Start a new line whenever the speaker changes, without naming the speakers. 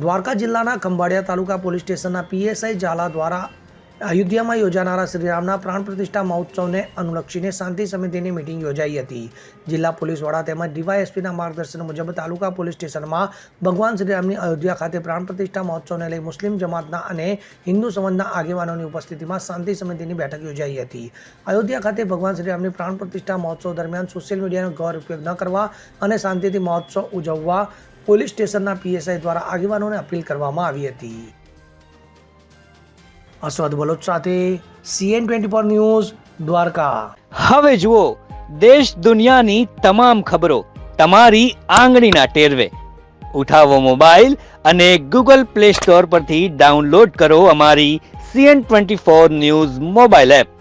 દ્વારકા જિલ્લાના ખંભાળિયા તાલુકા પોલીસ સ્ટેશનના પીએસઆઈ ઝાલા દ્વારા અયોધ્યામાં યોજાનારા શ્રીરામના પ્રાણ પ્રતિષ્ઠા મહોત્સવને અનુલક્ષીને શાંતિ સમિતિની મિટિંગ યોજાઈ હતી. જિલ્લા પોલીસ વડા તેમજ ડીવાયએસપીના માર્ગદર્શન મુજબ તાલુકા પોલીસ સ્ટેશનમાં ભગવાન શ્રીરામની અયોધ્યા ખાતે પ્રાણ પ્રતિષ્ઠા મહોત્સવને લઈ મુસ્લિમ જમાતના અને હિન્દુ સમાજના આગેવાનોની ઉપસ્થિતિમાં શાંતિ સમિતિની બેઠક યોજાઈ હતી. અયોધ્યા ખાતે ભગવાન શ્રીરામની પ્રાણ પ્રતિષ્ઠા મહોત્સવ દરમિયાન સોશિયલ મીડિયાનો ગૌર ઉપયોગ ન કરવા અને શાંતિથી મહોત્સવ ઉજવવા પોલીસ સ્ટેશનના પીએસઆઈ દ્વારા આગેવાનોને અપીલ કરવામાં આવી હતી. અસ્વાદ બલોચ સાથે CN twenty four news, Dwarka.
હવે જુઓ, દેશ દુનિયાની તમામ ખબરો તમારી આંગળીના ટેરવે. ઉઠાવો મોબાઈલ અને ગૂગલ પ્લે સ્ટોર પરથી ડાઉનલોડ કરો અમારી CN twenty four news mobile app.